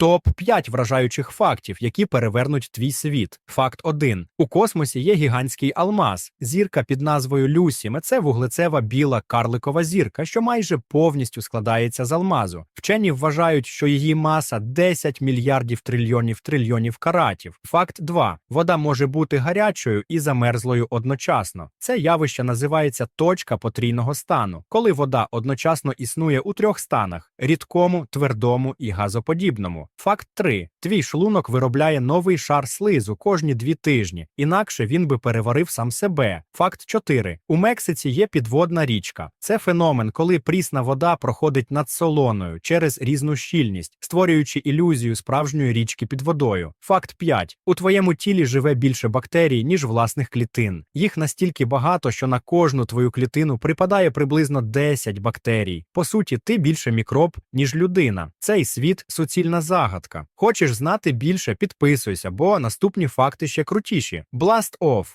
Топ 5 вражаючих фактів, які перевернуть твій світ. Факт 1. У космосі є гігантський алмаз, зірка під назвою Люсі. Це вуглецева біла карликова зірка, що майже повністю складається з алмазу. Вчені вважають, що її маса 10 мільярдів трильйонів трильйонів каратів. Факт 2. Вода може бути гарячою і замерзлою одночасно. Це явище називається точка потрійного стану, коли вода одночасно існує у трьох станах: рідкому, твердому і газоподібному. Факт 3. Твій шлунок виробляє новий шар слизу кожні дві тижні, інакше він би переварив сам себе. Факт 4. У Мексиці є підводна річка. Це феномен, коли прісна вода проходить над солоною через різну щільність, створюючи ілюзію справжньої річки під водою. Факт 5. У твоєму тілі живе більше бактерій, ніж власних клітин. Їх настільки багато, що на кожну твою клітину припадає приблизно 10 бактерій. По суті, ти більше мікроб, ніж людина. Цей світ суцільна загадка. Хочеш знати більше, підписуйся, бо наступні факти ще крутіші. Blast Off.